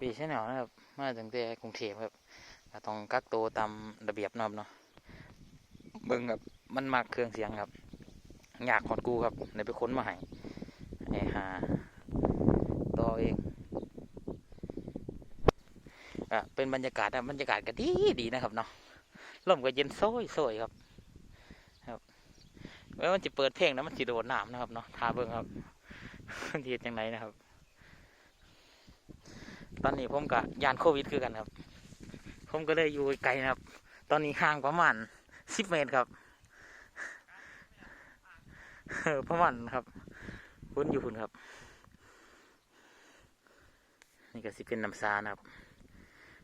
ปีใช่แนวนะครับ มาตั้งแต่กรุงเทพครับก็ต้องกักตัวตามระเบียบนาะครับเนาะเบิ่งครับมันมักเครื่องเสียงครับ อยากขอดกูครับเลยไปค้นมาให้ไอ้หาต่อเองอะเป็นบรรยากาศนะบรรยากาศก็ดีดีนะครับเนาะลมก็เย็นโซยโซยครับ ครับแล้วมันจะเปิดเพลงนะมันจะโดดน้ำนะครับเนาะทาเบิ่งครับมันจะยังไงนะครับ ตอนนี้ผมกับยานโควิดคือกันครับ ผมก็เลยอยู่ไกลนะครับ ตอนนี้ห่างประมาณสิบเมตรครับเออประมาณครับพุ่นอยู่พุ่นครับ นี่ก็สิเป็นน้ำซานะครับ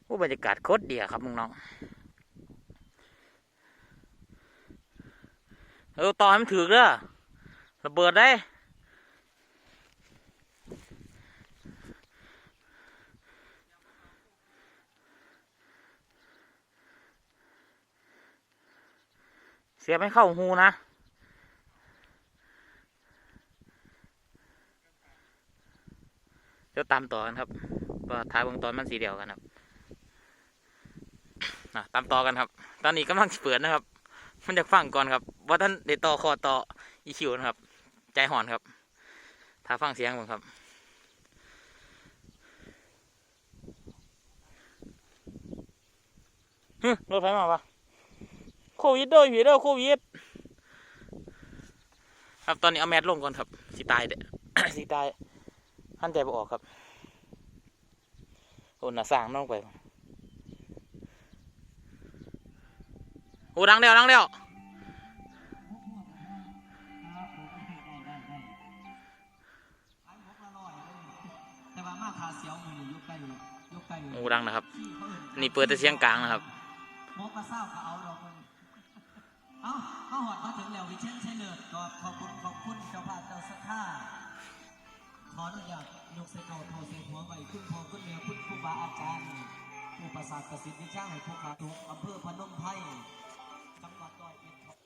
โอ้บรรยากาศโคตรดีอะครับน้องๆเออต่อให้มันถือเด้อระเบิดได้ เสียไม่เข้าหูนะ เดี๋ยวตามต่อกันครับก็ท้ายวงตอนมันสีเดียวกันครับอะตามต่อกันครับ ตอนนี้กำลังสิเปิดนะครับ มันจะฟังก่อนครับว่าท่านเดต่อคอต่ออีคิวนะครับ ใจห่อนครับถ้าฟังเสียงผมครับฮึรถไฟมาปะ ควิดเด้อผีเด้อโควิดครับตอนนี้เอาแมสลงก่อนครับสิตายเด้สิตายหันใจบ่ออกครับโอ้หน้าสร้างน้องไปโอ้ดังเดียวดังเดียวแต่ว่ามาทาเสียวมือนี่ยกไก่ยกไก่โอ้ดังนะครับที่เขาเอิ้นนี่เปิดแต่เสียงกลางนะครับมกกระเซ้าก็เอาดอกมัน เอาเอาหอดมาถึงแล้ววิเชนเช้เลิศก็ขอบคุณขอบคุณเจ้าภาพเจ้าสักข้าขออนุญาตยกเสเกาโทเสหัวไปคุณพ่อคุณแม่คุณครูบาอาจารย์ผู้ประสาทประสิทธิ์วิชาให้พวกขาทุกอำเภอพนมไพรจังหวัดร้อยเอ็ดครับ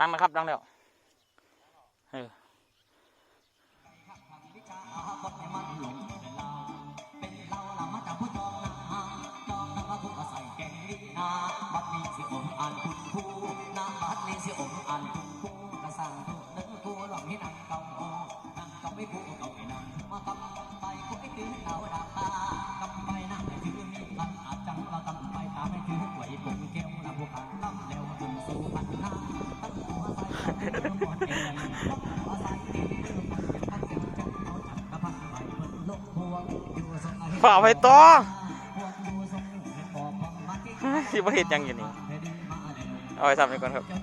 ดังนะครับตั้งเดียว อมอ่านคุณครูนาบัดนี้สิอมอ่านคุณครูกระสังทุกนึกครูหลอกให้นั่งเก่าโอ้นั่งเก่าไม่ผู้เก่าไอ้นั่งมากำไปกูไอ้ตื้อเอาดาบตากำไปนั่งให้ถือมีพันอาจังเรากำไปตาไมให้ถือไหวคงแก้วละพวกขันตั้มเร็วจนสู่พันห้าตั้งหัวใส่ตั้งหัวเองตั้งหัวใส่ตีมือมันเป็นพันเสียงจังเอาจักกระพันใบเพิ่นลงพวงอยู่ทรงฝ่าไปต่อพวงอยู่ทรงเที่สิบเฮ็ดยังอยู่นี่ เอาไปทำไปก่อนครับ